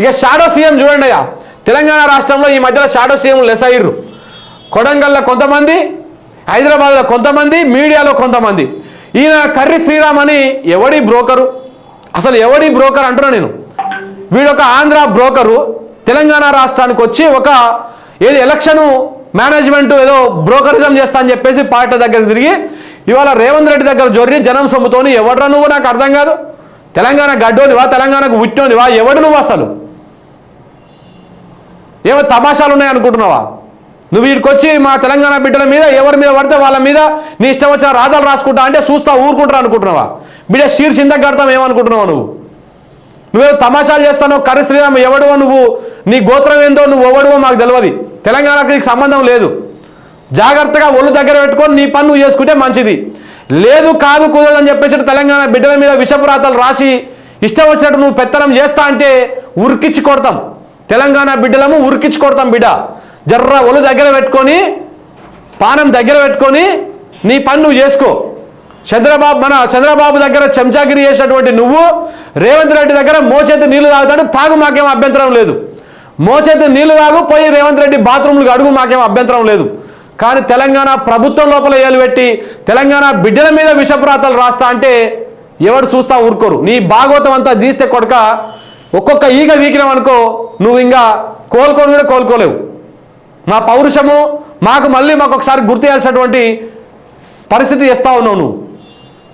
ఇక shadow CM చూడండి అయ్యా. తెలంగాణ రాష్ట్రంలో ఈ మధ్యలో షాడో సీఎం లెస్ అయ్యారు కొడంగల్లో కొంతమంది హైదరాబాద్లో కొంతమంది మీడియాలో కొంతమంది. ఈయన కర్రీ శ్రీరామ్ అని ఎవడి బ్రోకరు? అసలు ఎవడి బ్రోకర్ అంటున్నా నేను. వీడొక ఆంధ్ర బ్రోకరు తెలంగాణ రాష్ట్రానికి వచ్చి ఒక ఏది ఎలక్షన్ మేనేజ్మెంట్ ఏదో బ్రోకరిజం చేస్తా అని చెప్పేసి పార్టీ దగ్గర తిరిగి ఇవాళ రేవంత్ రెడ్డి దగ్గర జొర్రి జనం సొమ్ముతోని ఎవడ్రా నువ్వు? నాకు అర్థం కాదు. తెలంగాణ గడ్డోనివా? తెలంగాణకు ఉట్టోనివా ఎవడు నువ్వు అసలు? ఏమో తమాషాలు ఉన్నాయనుకుంటున్నావా నువ్వు వీడికొచ్చి మా తెలంగాణ బిడ్డల మీద ఎవరి మీద పడితే వాళ్ళ మీద నీ ఇష్టం వచ్చిన రాధాలు రాసుకుంటా అంటే చూస్తా ఊరుకుంటారు అనుకుంటున్నావా? బిడ్డ షీర్ చింతకు కడతాం ఏమనుకుంటున్నావు నువ్వు? నువ్వేదో తమాషాలు చేస్తానో కరి శ్రీరామ్ ఎవడువో నువ్వు నీ గోత్రం ఏందో నువ్వు ఎవడువో మాకు తెలియదు తెలంగాణకు నీకు సంబంధం లేదు. జాగ్రత్తగా ఒళ్ళు దగ్గర పెట్టుకొని నీ పని నువ్వు చేసుకుంటే మంచిది. లేదు కాదు కుదరదు అని చెప్పేసి తెలంగాణ బిడ్డల మీద విషపురాతలు రాసి ఇష్టం వచ్చినట్టు నువ్వు పెత్తనం చేస్తా అంటే ఉరికిచ్చి కొడతాం. తెలంగాణ బిడ్డలము ఉరికిచ్చి కొడతాం బిడ్డ. జర్ర ఒలు దగ్గర పెట్టుకొని పానం దగ్గర పెట్టుకొని నీ పని నువ్వు చేసుకో. చంద్రబాబు మన చంద్రబాబు దగ్గర చెంచాగిరి చేసినటువంటి నువ్వు రేవంత్ రెడ్డి దగ్గర మోచేతి నీళ్ళు తాగుతాడు తాగు మాకేం అభ్యంతరం లేదు. మోచేతి నీళ్ళు తాగు పోయి రేవంత్ రెడ్డి బాత్రూమ్లకు అడుగు మాకేం అభ్యంతరం లేదు. కానీ తెలంగాణ ప్రభుత్వం లోపల ఏలు పెట్టి తెలంగాణ బిడ్డల మీద విషప్రాతాలు రాస్తా అంటే ఎవడు చూస్తా ఊరుకోరు. నీ భాగవతం అంతా తీస్తే కొడక ఒక్కొక్క ఈగ వీకినాం అనుకో నువ్వు ఇంకా కోలుకొని కూడా కోలుకోలేవు. మా పౌరుషము మాకు మళ్ళీ మాకు ఒకసారి గుర్తు చేయాల్సినటువంటి పరిస్థితి ఇస్తా ఉన్నావు నువ్వు.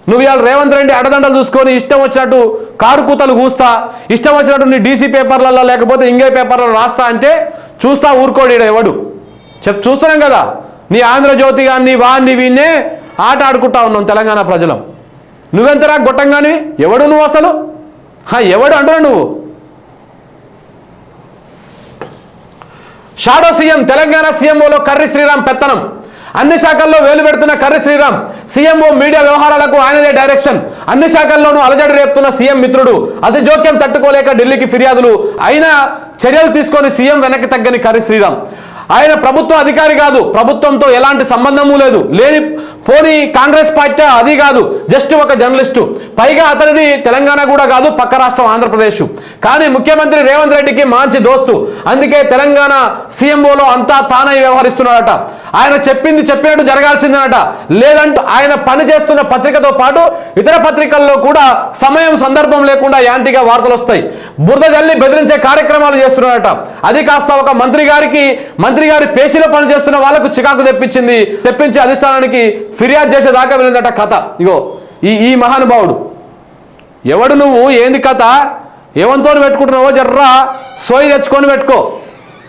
నువ్వు ఇవాళ రేవంత్ రెడ్డి అడదండలు చూసుకొని ఇష్టం వచ్చినట్టు కారు కూతలు కూస్తా ఇష్టం వచ్చినట్టు నీ డీసీ పేపర్లలో లేకపోతే ఇంగే పేపర్లలో రాస్తా అంటే చూస్తా ఊరుకోడు ఎవడు. చెప్ చూస్తున్నాం కదా నీ ఆంధ్రజ్యోతి కానీ వాన్ని వీన్నే ఆట ఆడుకుంటా ఉన్నాం తెలంగాణ ప్రజలం. నువ్వెంతరా గొట్టంగాని? ఎవడు నువ్వు అసలు? హా, ఎవడు అంటున్నావు నువ్వు? షాడో సీఎం తెలంగాణ సీఎంఓలో కర్రి శ్రీరామ్ పెత్తనం. అన్ని శాఖల్లో వేలు పెడుతున్న కర్రి శ్రీరామ్ సీఎంఓ మీడియా వ్యవహారాలకు ఆయనదే డైరెక్షన్. అన్ని శాఖల్లోనూ అలజడి రేపుతున్న సీఎం మిత్రుడు. అతి జోక్యం తట్టుకోలేక ఢిల్లీకి ఫిర్యాదులు. అయినా చర్యలు తీసుకొని సీఎం వెనక్కి తగ్గని కర్రి శ్రీరామ్. ఆయన ప్రభుత్వ అధికారి కాదు. ప్రభుత్వంతో ఎలాంటి సంబంధము లేదు. లేని పోనీ కాంగ్రెస్ పార్టీ అది కాదు. జస్ట్ ఒక జర్నలిస్టు. పైగా అతనిది తెలంగాణ కూడా కాదు పక్క రాష్ట్రం ఆంధ్రప్రదేశ్. కానీ ముఖ్యమంత్రి రేవంత్ రెడ్డికి మంచి దోస్తు. అందుకే తెలంగాణ సీఎంఓలో అంతా తానై వ్యవహరిస్తున్నాడట. ఆయన చెప్పింది చెప్పినట్టు జరగాల్సిందనట. లేదంటూ ఆయన పని చేస్తున్న పత్రికతో పాటు ఇతర పత్రికల్లో కూడా సమయం సందర్భం లేకుండా యాంటీగా వార్తలు వస్తాయి బురద జల్లి బెదిరించే కార్యక్రమాలు చేస్తున్నాడట. అది కాస్త ఒక మంత్రి గారికి మంత్రి గారి పేషీలో పనిచేస్తున్న వాళ్ళకు చికాకు తెప్పించింది. తెప్పించి అధిష్టానానికి ఫిర్యాదు చేసేదాకా వెళ్ళిందట కథ. ఇగో ఈ ఈ మహానుభావుడు. ఎవడు నువ్వు? ఏంది కథ? ఏమంతో పెట్టుకుంటున్నావో జర్రా? సోయి తెచ్చుకొని పెట్టుకో.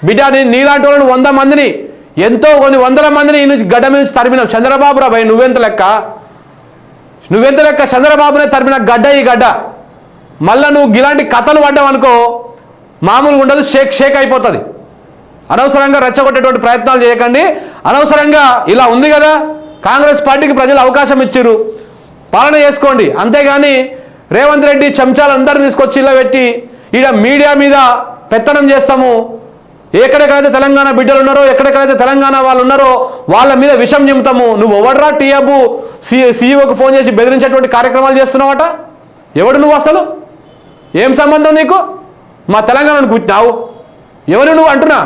బిడ్డ నీ- నీలాంటి వాళ్ళని వంద మందిని ఎంతో కొన్ని వందల మందిని ఈ నుంచి గడ్డ నుంచి తరిమినావు. చంద్రబాబు రా భయ్ నువ్వెంత లెక్క? నువ్వెంత లెక్క? చంద్రబాబునే తరిమిన గడ్డ ఈ గడ్డ. మళ్ళా నువ్వు ఇలాంటి కథలు పడ్డావు అనుకో మామూలుగా ఉండదు షేక్ షేక్ అయిపోతుంది. అనవసరంగా రెచ్చగొట్టేటువంటి ప్రయత్నాలు చేయకండి. అనవసరంగా ఇలా ఉంది కదా కాంగ్రెస్ పార్టీకి ప్రజలు అవకాశం ఇచ్చారు పాలన చేసుకోండి. అంతేగాని రేవంత్ రెడ్డి చెంచాలందరిని తీసుకొచ్చి ఇలా పెట్టి ఈడ మీడియా మీద పెత్తనం చేస్తాము. ఎక్కడెక్కడైతే తెలంగాణ బిడ్డలు ఉన్నారో ఎక్కడెక్కడైతే తెలంగాణ వాళ్ళు ఉన్నారో వాళ్ళ మీద విషం నింపుతాము. నువ్వు ఎవడరా టీఎబు సి సీఈఓకి ఫోన్ చేసి బెదిరించేటువంటి కార్యక్రమాలు చేస్తున్నావట? ఎవడు నువ్వు అసలు? ఏం సంబంధం నీకు? మా తెలంగాణను పుట్టినావు ఎవరు నువ్వు అంటున్నా?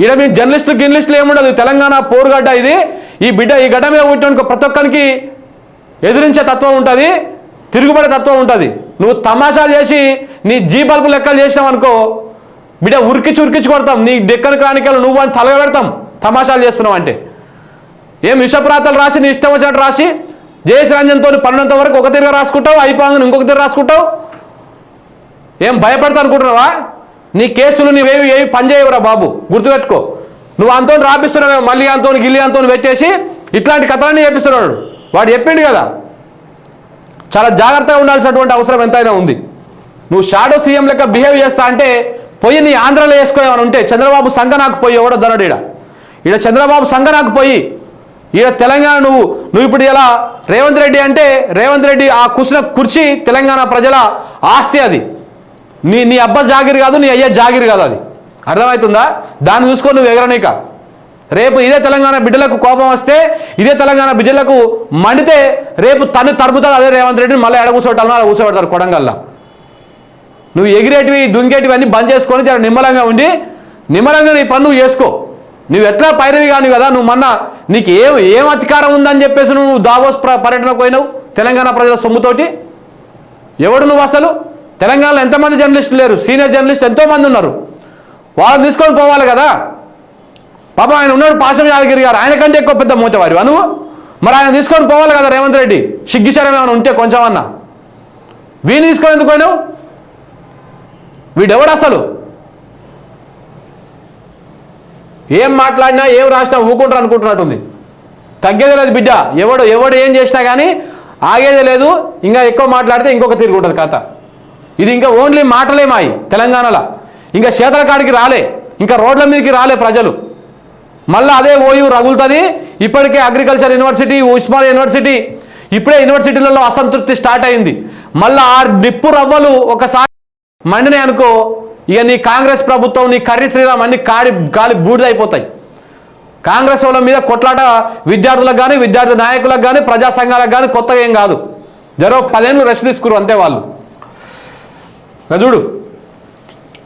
ఈడ మీ జర్నలిస్టులు గిర్నలిస్టులు ఏముండదు? తెలంగాణ పోరుగడ్డ ఇది. ఈ బిడ్డ ఈ గడ్డ మీద పుట్టిన ప్రతి ఒక్కరికి ఎదిరించే తత్వం ఉంటుంది తిరుగుబడే తత్వం ఉంటుంది. నువ్వు తమాషాలు చేసి నీ జీ బల్బు లెక్కలు చేసినావు అనుకో బిడ్డ ఉరికిచ్చి ఉరికిచ్చి కొడతాం. నీ డెక్కని క్రానికలు నువ్వు అని తలగా పెడతాం. తమాషాలు చేస్తున్నావు అంటే. ఏం విషప్రాతలు రాసి నీ ఇష్టం వచ్చినట్టు రాసి జయేష్ రంజన్తో పన్నంత వరకు ఒక తిరిగి రాసుకుంటావు అయిపోగానే ఇంకొక తిరిగి రాసుకుంటావు? ఏం భయపడతా అనుకుంటున్నావా? నీ కేసులు నీవేవి ఏవి పనిచేయవురా బాబు. గుర్తుపెట్టుకో. నువ్వు అంతో రాపిస్తున్నావు మళ్ళీ అంతో గిల్లి అంతో పెట్టేసి ఇట్లాంటి కథలన్నీ చెప్పిస్తున్నాడు వాడు. చెప్పిండు కదా. చాలా జాగ్రత్తగా ఉండాల్సినటువంటి అవసరం ఎంతైనా ఉంది. నువ్వు షాడో సీఎం లెక్క బిహేవ్ చేస్తా అంటే పోయి నీ ఆంధ్రలో వేసుకోవాలని ఉంటే చంద్రబాబు సంఘ నాకు పోయి ఎవడో ధనడు ఈడ. ఈడ చంద్రబాబు సంఘ నాకు పోయి ఈడ తెలంగాణ నువ్వు నువ్వు ఇప్పుడు ఇలా రేవంత్ రెడ్డి అంటే రేవంత్ రెడ్డి ఆ కూర్చున్న కుర్చీ తెలంగాణ ప్రజల ఆస్తి అది. నీ నీ అబ్బా జాగిరి కాదు నీ అయ్యా జాగిరి కాదు అది. అర్థమవుతుందా? దాన్ని చూసుకొని నువ్వు ఎగరనీక. రేపు ఇదే తెలంగాణ బిడ్డలకు కోపం వస్తే ఇదే తెలంగాణ బిడ్డలకు మండితే రేపు తను తరుపుతాడు అదే రేవంత్ రెడ్డిని మళ్ళీ ఎడ కూర్చోబెట్టాలని అలా కూర్చోబెడతారు కొడంగల్లా. నువ్వు ఎగిరేటివి దుంకేటివి అన్నీ బంద్ చేసుకొని చాలా నిమ్మలంగా ఉండి నిమ్మలంగా నీ పని నువ్వు చేసుకో. నువ్వు ఎట్లా పైరవి కాను కదా నువ్వు మొన్న నీకు ఏం ఏం అధికారం ఉందని చెప్పేసి నువ్వు దావోస్ ప్ర- పర్యటనకు పోయినావు తెలంగాణ ప్రజల సొమ్ముతోటి? ఎవడు నువ్వు అసలు? తెలంగాణలో ఎంతమంది జర్నలిస్టులు లేరు? సీనియర్ జర్నలిస్ట్ ఎంతోమంది ఉన్నారు? వాళ్ళని తీసుకొని పోవాలి కదా? పాపం ఆయన ఉన్నాడు పాశం యాదగిరి గారు. ఆయన కంటే ఎక్కువ పెద్ద మూతవారి అను మరి ఆయన తీసుకొని పోవాలి కదా రేవంత్ రెడ్డి? సిగ్గిశరం ఏమైనా ఉంటే కొంచెం అన్నా వీని తీసుకొని ఎందుకు పోయినావు? వీడెవడు అసలు? ఏం మాట్లాడినా ఏం రాసినా ఊకుంటారు అనుకుంటున్నట్టుంది. తగ్గేది లేదు బిడ్డ. ఎవడు ఎవడు ఏం చేసినా కానీ ఆగేదే లేదు. ఇంకా ఎక్కువ మాట్లాడితే ఇంకొక తిరిగి ఉంటుంది కథ. ఇది ఇంకా ఓన్లీ మాటలే మాయి తెలంగాణలో. ఇంకా శీతలకాడికి రాలే ఇంకా రోడ్ల మీదకి రాలే ప్రజలు. మళ్ళీ అదే ఓయూ రగులుతుంది ఇప్పటికే అగ్రికల్చర్ యూనివర్సిటీ ఉస్మానియా యూనివర్సిటీ ఇప్పుడే యూనివర్సిటీలలో అసంతృప్తి స్టార్ట్ అయింది. మళ్ళీ ఆ నిప్పు రవ్వలు ఒకసారి మండినాయి అనుకో ఇక నీ కాంగ్రెస్ ప్రభుత్వం నీ కర్రీ శ్రీరామ్ అన్ని కాడి గాలి బూడిదైపోతాయి. కాంగ్రెస్ వాళ్ళ మీద కొట్లాట విద్యార్థులకు కానీ విద్యార్థి నాయకులకు కానీ ప్రజా సంఘాలకు కానీ కొత్తగా ఏం కాదు. జరో పదేళ్ళు రెస్ట్ తీసుకురు అంతే వాళ్ళు. చూడు.